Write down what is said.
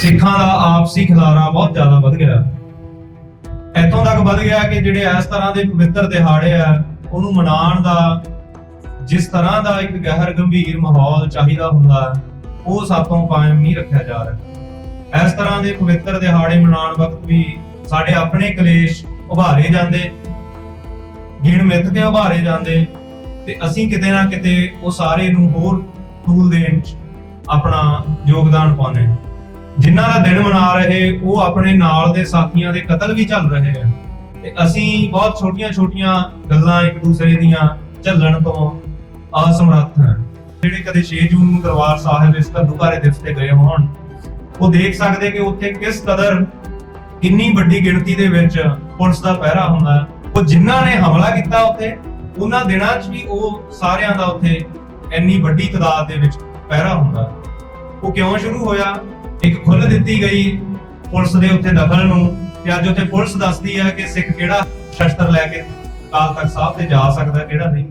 ਸਿੱਖਾਂ ਦਾ ਆਪਸੀ ਖਿਲਾਰਾ ਬਹੁਤ ਜ਼ਿਆਦਾ ਵੱਧ ਗਿਆ। ਇੱਥੋਂ ਤੱਕ ਵੱਧ ਗਿਆ ਕਿ ਜਿਹੜੇ ਇਸ ਤਰ੍ਹਾਂ ਦੇ ਪਵਿੱਤਰ ਦਿਹਾੜੇ ਆ ਉਹਨੂੰ ਮਨਾਉਣ ਦਾ ਜਿਸ ਤਰ੍ਹਾਂ ਦਾ ਇੱਕ ਗਹਿਰ ਗੰਭੀਰ ਮਾਹੌਲ ਚਾਹੀਦਾ ਹੁੰਦਾ ਹੈ, ਉਹ ਸਾਤੋਂ ਕਾਇਮ ਨਹੀਂ ਰੱਖਿਆ ਜਾ ਰਿਹਾ। ਇਸ ਤਰ੍ਹਾਂ ਦੇ ਪਵਿੱਤਰ ਦਿਹਾੜੇ ਮਨਾਉਣ ਵਕਤ ਵੀ ਸਾਡੇ ਆਪਣੇ ਕਲੇਸ਼ ਉਭਾਰੇ ਜਾਂਦੇ ਗਿਣ ਮਿੱਥ ਕੇ ਉਭਾਰੇ ਜਾਂਦੇ ਤੇ ਅਸੀਂ ਕਿਤੇ ਨਾ ਕਿਤੇ ਉਹ ਸਾਰੇ ਨੂੰ ਹੋਰ ਟੂਲ ਦੇਣ ਚ ਆਪਣਾ ਯੋਗਦਾਨ ਪਾਉਂਦੇ ਹਾਂ। ਜਿਨ੍ਹਾਂ ਦਾ ਦਿਨ ਮਨਾ ਰਹੇ, ਉਹ ਆਪਣੇ ਨਾਲ ਦੇ ਸਾਥੀਆਂ ਦੇ ਕਤਲ ਵੀ ਚੱਲ ਰਹੇ ਆ। ਤੇ ਅਸੀਂ ਬਹੁਤ ਛੋਟੀਆਂ-ਛੋਟੀਆਂ ਗੱਲਾਂ ਇੱਕ ਦੂਸਰੇ ਦੀਆਂ ਝੱਲਣ ਤੋਂ ਅਸਮਰੱਥ ਹਾਂ। ਜਿਹੜੇ ਕਦੇ 6 ਜੂਨ ਨੂੰ ਦਰਬਾਰ ਸਾਹਿਬ ਇਸ ਘੱਲੂਘਾਰੇ ਦਿਵਸ ਤੇ ਗਏ ਹੋਣ, ਉਹ ਦੇਖ ਸਕਦੇ ਕਿ ਉੱਥੇ ਕਿਸ ਕਦਰ ਕਿੰਨੀ ਵੱਡੀ ਗਿਣਤੀ ਦੇ ਵਿੱਚ ਪੁਲਿਸ ਦਾ ਪਹਿਰਾ ਹੁੰਦਾ। ਉਹ ਜਿਨ੍ਹਾਂ ਨੇ ਹਮਲਾ ਕੀਤਾ ਉੱਥੇ, ਉਹਨਾਂ ਦਿਨਾਂ 'ਚ ਵੀ ਉਹ ਸਾਰਿਆਂ ਦਾ ਉੱਥੇ ਇੰਨੀ ਵੱਡੀ ਤਾਦਾਦ ਦੇ ਵਿੱਚ ਪਹਿਰਾ ਹੁੰਦਾ। ਉਹ ਕਿਉਂ ਸ਼ੁਰੂ ਹੋਇਆ? ਇੱਕ ਖੁੱਲ ਦਿੱਤੀ ਗਈ ਪੁਲਿਸ ਦੇ ਉੱਤੇ ਦਖਲ ਨੂੰ ਤੇ ਅੱਜ ਉੱਥੇ ਪੁਲਿਸ ਦੱਸਦੀ ਹੈ ਕਿ ਸਿੱਖ ਕਿਹੜਾ ਸ਼ਸਤਰ ਲੈ ਕੇ ਕਾਲ ਤੱਕ ਸਾਹਿਬ ਤੇ ਜਾ ਸਕਦਾ, ਕਿਹੜਾ ਨਹੀਂ।